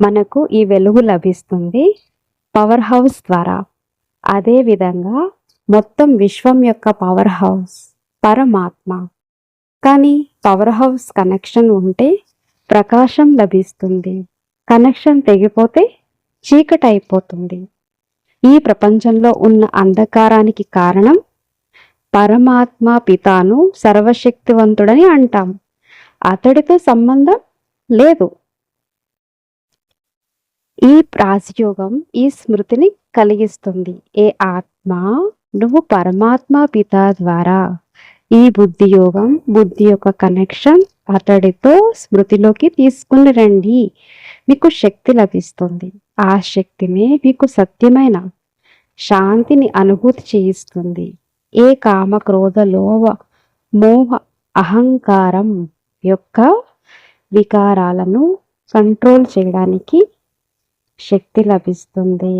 మనకు ఈ వెలుగు లభిస్తుంది. పవర్ హౌస్ ద్వారా. అదే విధంగా మొత్తం విశ్వం యొక్క పవర్ హౌస్ పరమాత్మ. కానీ పవర్ హౌస్ కనెక్షన్ ఉంటే ప్రకాశం లభిస్తుంది. కనెక్షన్ తెగిపోతే చీకటి అయిపోతుంది ఈ ప్రపంచంలో ఉన్న అంధకారానికి కారణం పరమాత్మ పితాను సర్వశక్తివంతుడని అంటాం. అతడితో సంబంధం లేదు. ఈ రాజయోగం ఈ స్మృతిని కలిగిస్తుంది. ఏ ఆత్మ? నువ్వు పరమాత్మ పిత ద్వారా. ఈ బుద్ధి యోగం బుద్ధి యొక్క కనెక్షన్ అతడితో స్మృతిలోకి తీసుకుని రండి. మీకు శక్తి లభిస్తుంది. ఆ శక్తినే మీకు సత్యమైన శాంతిని అనుభూతి చేయిస్తుంది. ఏ కామ క్రోధ లోవ మోహ అహంకారం యొక్క వికారాలను కంట్రోల్ చేయడానికి శక్తి లభిస్తుంది.